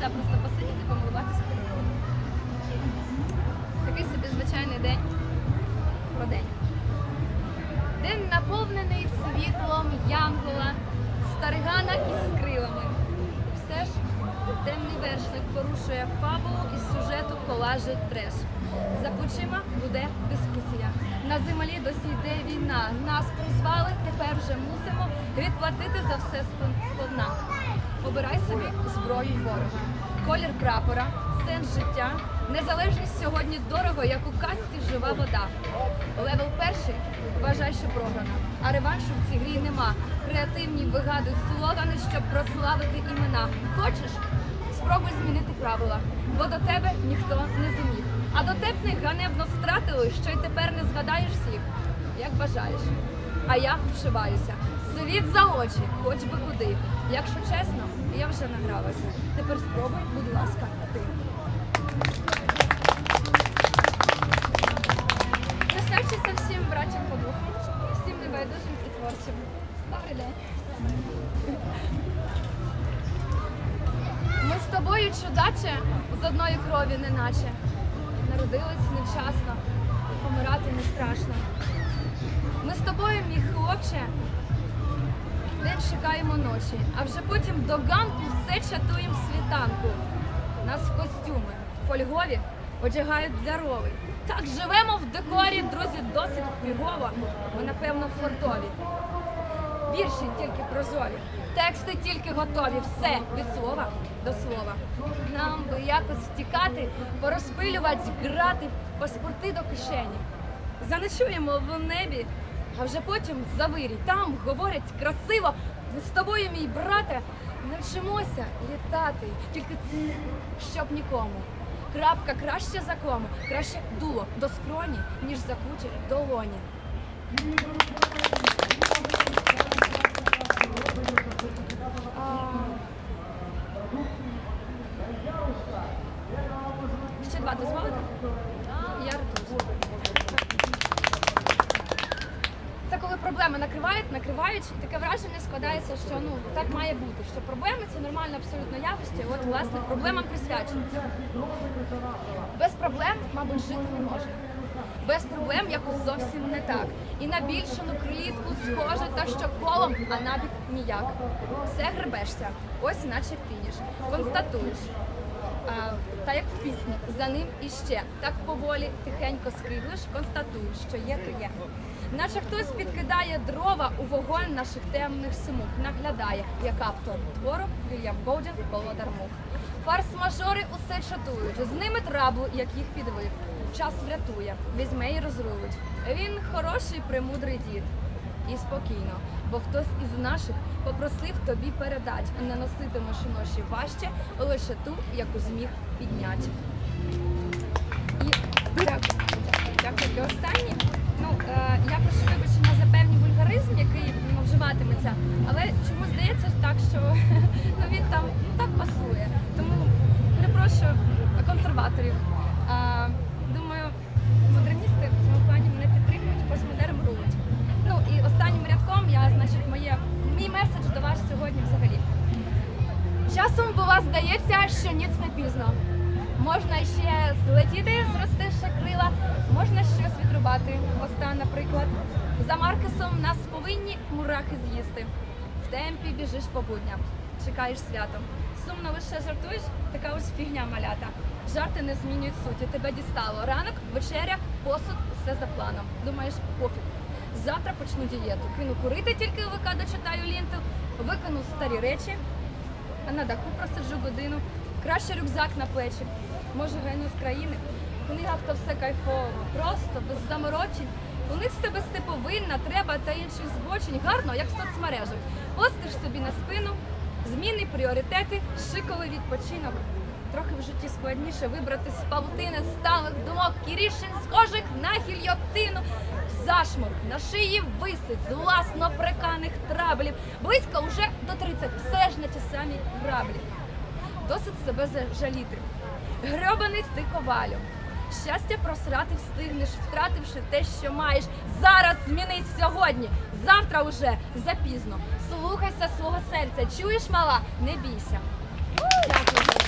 запросто посидіти, помилуватися природою. Такий собі звичайний день про день. День наповнений світлом янгола, старигана із крилами. Все ж темний вершник порушує фабулу із сюжету колажі треш. За плечима буде дискусія. На землі досі йде війна. Нас призвали, тепер вже мусимо відплатити за все сповна. Обирай собі зброю ворога. Колір прапора, сенс життя. Незалежність сьогодні дорого, як у казці жива вода. Левел перший вважай, що програна. А реваншу в цій грі нема. Креативні вигадуй слогани, щоб прославити імена. Хочеш? Спробуй змінити правила, бо до тебе ніхто не зумів. А дотепних ганебно стратили, що й тепер не згадаєш всіх, як бажаєш. А я вшиваюся. Світ за очі, хоч би куди. Якщо чесно, я вже награлася. Тепер спробуй, будь ласка, ти. Присвячується всім братям по духу, всім небайдужим і творчим. Добрий день. Ми з тобою, чудаче, з одної крові неначе. Народились невчасно, помирати не страшно. Хлопче, день чекаємо ночі, а вже потім до ганку все чатуєм світанку. Нас в костюми фольгові одягають для рови. Так живемо в декорі, друзі, досить фігово. Ми, напевно, фортові. Вірші тільки прозорі, тексти тільки готові. Все від слова до слова. Нам би якось втікати, порозпилювати, грати, паспорти до кишені. Заночуємо в небі, а вже потім завирі. Там говорять красиво. Ми з тобою, мій брате, навчимося літати, тільки щоб нікому. Крапка краще за кому, краще дуло до скроні, ніж закручить долоні. Ще два дозволите? Я рятуюсь. Це коли проблеми накривають, накривають, і таке враження складається, що ну так має бути. Що проблеми це нормальне абсолютно явище. От власне проблемам присвячується. Без проблем, мабуть, жити не можна. Без проблем якось зовсім не так. І на більшену клітку схоже, та що колом, а набік ніяк. Все гребешся, ось наче фініш. Констатуєш. Та як в пісні, за ним іще. Так поволі тихенько скриглиш, констатуєш, що є, то є. Наче хтось підкидає дрова у вогонь наших темних симух, наглядає, як автор твору Вільям Гоудін Володар Мух. Фарс-мажори усе чатують, з ними траблу, як їх підвив. Час врятує, візьме і розрулить. Він хороший, премудрий дід. І спокійно, бо хтось із наших попросив тобі передать, не носитимеш уночі важче, лише ту, яку зміг підняти. І дякую, дякую. І останнє. Ну, е, я прошу вибачення за певний вульгаризм, який ну, вживатиметься, але чому здається так, що ну, він там так пасує. Тому перепрошую консерваторів. Значить, моє мій меседж до вас сьогодні взагалі. Часом бува здається, що ніц не пізно. Можна ще злетіти, зростивши крила, можна щось відрубати. Оста, наприклад. За Маркесом нас повинні мурахи з'їсти. В темпі біжиш по будням, чекаєш свято. Сумно лише жартуєш, така ось фігня малята. Жарти не змінюють суті, тебе дістало. Ранок, вечеря, посуд, все за планом. Думаєш, пофіг. Завтра почну дієту. Кину курити тільки ВК дочитаю лінту, викину старі речі, а на даху просиджу годину. Краще рюкзак на плечі. Може, гайну з країни. В книгах то все кайфово, просто, без заморочень. У них себе степовинна, треба та інших збочень. Гарно, як в соцмережах. Постиш собі на спину, зміни, пріоритети, шиковий відпочинок. Трохи в житті складніше вибрати з павутини сталих думок і рішень, схожих на гільйотину. Зашморг на шиї висить з власно приканих траблів. Близько уже до 30, все ж на ті самі граблі. Досить себе жаліти. Грьобаний ти ковалю. Щастя просрати встигнеш, втративши те, що маєш. Зараз змінись сьогодні, завтра уже запізно. Слухайся свого серця. Чуєш, мала? Не бійся. Дякую.